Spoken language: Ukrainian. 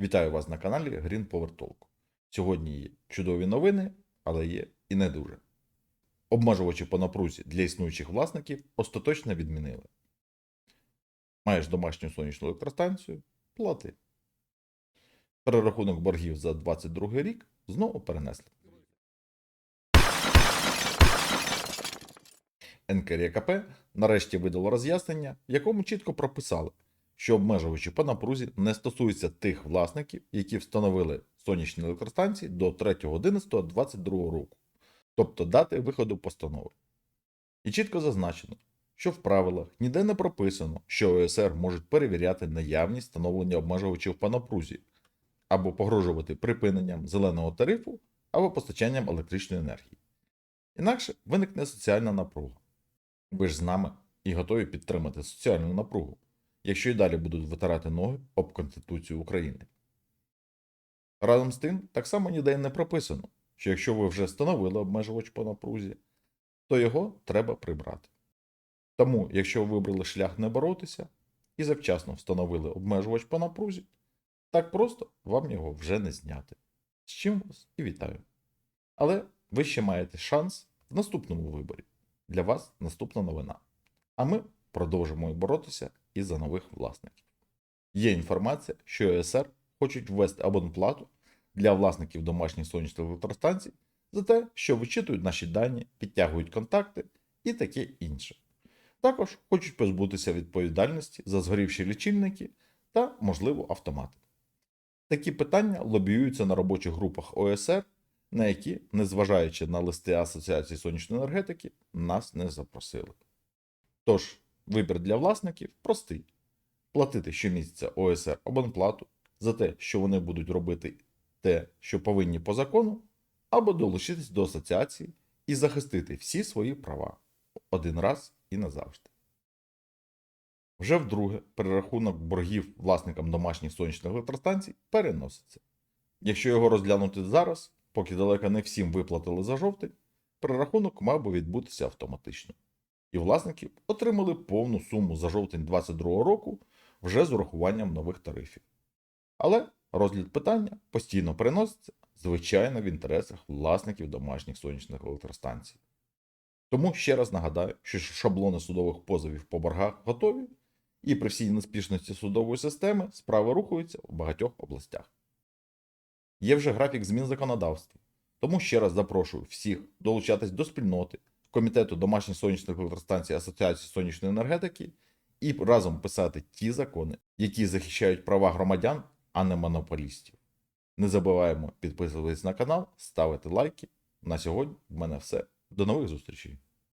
Вітаю вас на каналі Green Power Talk. Сьогодні є чудові новини, але є і не дуже. Обмежувачі по напрузі для існуючих власників остаточно відмінили. Маєш домашню сонячну електростанцію плати. Перерахунок боргів за 2022 рік знову перенесли. НКРКП нарешті видало роз'яснення, в якому чітко прописали, що обмежувачі по напрузі не стосуються тих власників, які встановили сонячні електростанції до 3.11.22 року, тобто дати виходу постанови. І чітко зазначено, що в правилах ніде не прописано, що ОСР можуть перевіряти наявність встановлення обмежувачів по напрузі або погрожувати припиненням зеленого тарифу або постачанням електричної енергії. Інакше виникне соціальна напруга. Ви ж з нами і готові підтримати соціальну напругу, якщо й далі будуть витирати ноги об Конституцію України. Разом з тим, так само ніде не прописано, що якщо ви вже встановили обмежувач по напрузі, то його треба прибрати. Тому, якщо ви вибрали шлях не боротися і завчасно встановили обмежувач по напрузі, так просто вам його вже не зняти. З чим вас і вітаю. Але ви ще маєте шанс в наступному виборі. Для вас наступна новина. А ми продовжимо боротися і за нових власників. Є інформація, що ЕСР хочуть ввести абонплату для власників домашніх сонячних електростанцій за те, що вичитують наші дані, підтягують контакти і таке інше. Також хочуть позбутися відповідальності за згорівші лічильники та, можливо, автомати. Такі питання лобіюються на робочих групах ОСР, на які, незважаючи на листи Асоціації сонячної енергетики, нас не запросили. Тож, вибір для власників простий: платити щомісяця ОСР абонплату за те, що вони будуть робити те, що повинні по закону, або долучитись до асоціації і захистити всі свої права один раз і назавжди. Вже вдруге перерахунок боргів власникам домашніх сонячних електростанцій переноситься. Якщо його розглянути зараз, поки далеко не всім виплатили за жовтень, перерахунок мав би відбутися автоматично. І власники отримали повну суму за жовтень 2022 року вже з урахуванням нових тарифів. Але розгляд питання постійно переноситься, звичайно, в інтересах власників домашніх сонячних електростанцій. Тому ще раз нагадаю, що шаблони судових позовів по боргах готові, і при всій неспішності судової системи справи рухаються в багатьох областях. Є вже графік змін законодавства, тому ще раз запрошую всіх долучатись до спільноти, комітету домашніх сонячних електростанцій Асоціації сонячної енергетики і разом писати ті закони, які захищають права громадян, а не монополістів. Не забуваємо підписуватись на канал, ставити лайки. На сьогодні в мене все. До нових зустрічей!